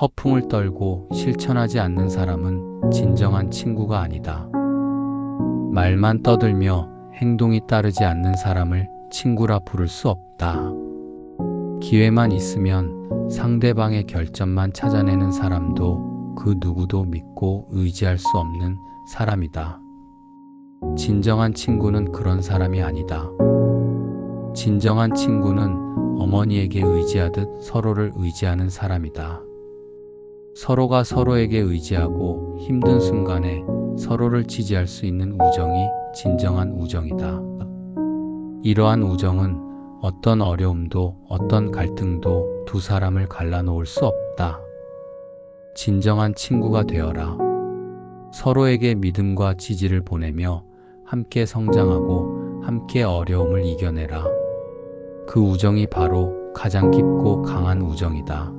허풍을 떨고 실천하지 않는 사람은 진정한 친구가 아니다. 말만 떠들며 행동이 따르지 않는 사람을 친구라 부를 수 없다. 기회만 있으면 상대방의 결점만 찾아내는 사람도 그 누구도 믿고 의지할 수 없는 사람이다. 진정한 친구는 그런 사람이 아니다. 진정한 친구는 어머니에게 의지하듯 서로를 의지하는 사람이다. 서로가 서로에게 의지하고 힘든 순간에 서로를 지지할 수 있는 우정이 진정한 우정이다. 이러한 우정은 어떤 어려움도 어떤 갈등도 두 사람을 갈라놓을 수 없다. 진정한 친구가 되어라. 서로에게 믿음과 지지를 보내며 함께 성장하고 함께 어려움을 이겨내라. 그 우정이 바로 가장 깊고 강한 우정이다.